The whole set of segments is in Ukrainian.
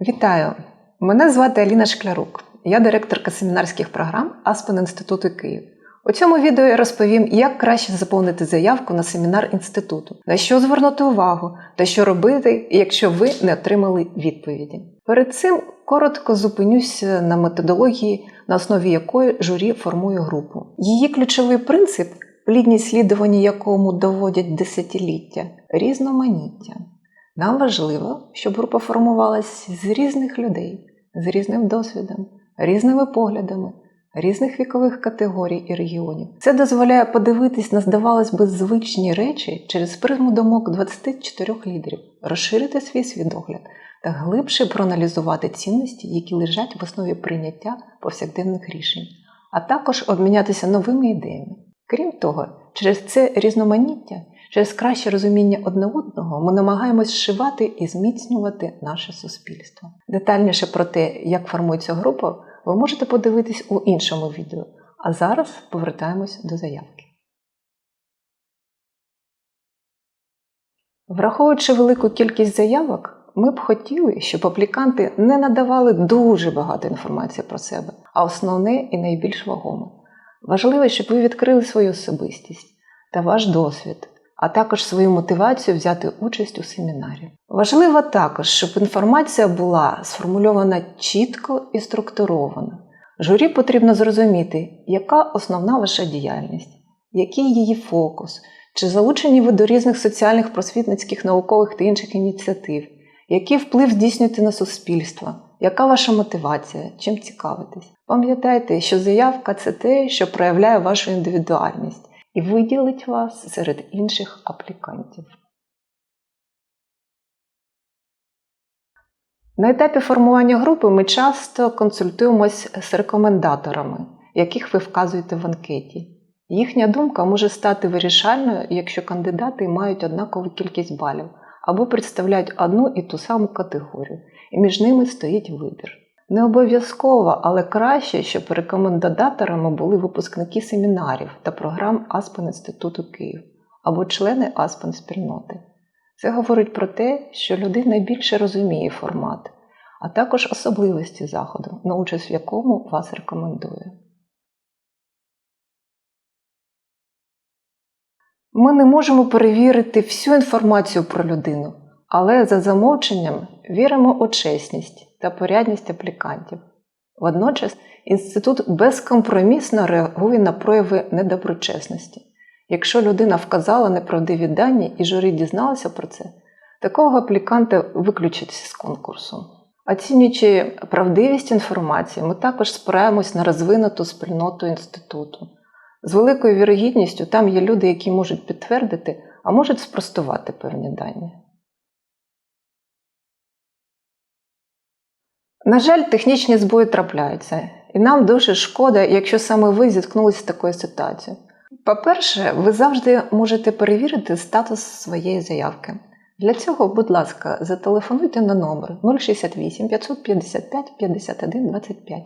Вітаю! Мене звати Аліна Шклярук. Я директорка семінарських програм Аспен Інституту Київ. У цьому відео я розповім, як краще заповнити заявку на семінар інституту, на що звернути увагу та що робити, якщо ви не отримали відповіді. Перед цим коротко зупинюся на методології, на основі якої журі формує групу. Її ключовий принцип, плідні слідування якому доводять десятиліття, різноманіття. Нам важливо, щоб група формувалася з різних людей, з різним досвідом, різними поглядами, різних вікових категорій і регіонів. Це дозволяє подивитись на, здавалось би, звичні речі через призму думок 24 лідерів, розширити свій свідогляд та глибше проаналізувати цінності, які лежать в основі прийняття повсякденних рішень, а також обмінятися новими ідеями. Крім того, через це різноманіття, через краще розуміння одне одного, ми намагаємось зшивати і зміцнювати наше суспільство. Детальніше про те, як формується група, ви можете подивитись у іншому відео. А зараз повертаємось до заявки. Враховуючи велику кількість заявок, ми б хотіли, щоб апліканти не надавали дуже багато інформації про себе, а основне і найбільш вагоме. Важливо, щоб ви відкрили свою особистість та ваш досвід, а також свою мотивацію взяти участь у семінарі. Важливо також, щоб інформація була сформульована чітко і структуровано. Журі потрібно зрозуміти, яка основна ваша діяльність, який її фокус, чи залучені ви до різних соціальних, просвітницьких, наукових та інших ініціатив, який вплив здійснюєте на суспільство, яка ваша мотивація, чим цікавитесь. Пам'ятайте, що заявка це те, що проявляє вашу індивідуальність і виділить вас серед інших аплікантів. На етапі формування групи ми часто консультуємось з рекомендаторами, яких ви вказуєте в анкеті. Їхня думка може стати вирішальною, якщо кандидати мають однакову кількість балів або представляють одну і ту саму категорію, і між ними стоїть вибір. Не обов'язково, але краще, щоб рекомендаторами були випускники семінарів та програм Аспен Інституту Київ або члени Аспен спільноти. Це говорить про те, що людина більше розуміє формат, а також особливості заходу, на участь в якому вас рекомендує. Ми не можемо перевірити всю інформацію про людину, але за замовченням віримо у чесність та порядність аплікантів. Водночас інститут безкомпромісно реагує на прояви недоброчесності. Якщо людина вказала неправдиві дані і журі дізналося про це, такого апліканта виключать з конкурсу. Оцінюючи правдивість інформації, ми також спираємось на розвинуту спільноту інституту. З великою вірогідністю там є люди, які можуть підтвердити, а можуть спростувати певні дані. На жаль, технічні збої трапляються, і нам дуже шкода, якщо саме ви зіткнулися з такою ситуацією. По-перше, ви завжди можете перевірити статус своєї заявки. Для цього, будь ласка, зателефонуйте на номер 068 555 51 25.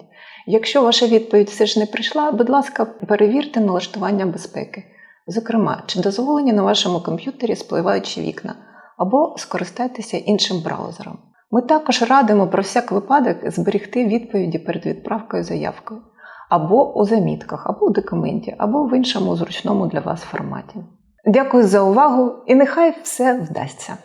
Якщо ваша відповідь все ж не прийшла, будь ласка, перевірте налаштування безпеки. Зокрема, чи дозволені на вашому комп'ютері спливаючі вікна, або скористайтеся іншим браузером. Ми також радимо про всяк випадок зберігти відповіді перед відправкою заявкою, або у замітках, або у документі, або в іншому зручному для вас форматі. Дякую за увагу і нехай все вдасться!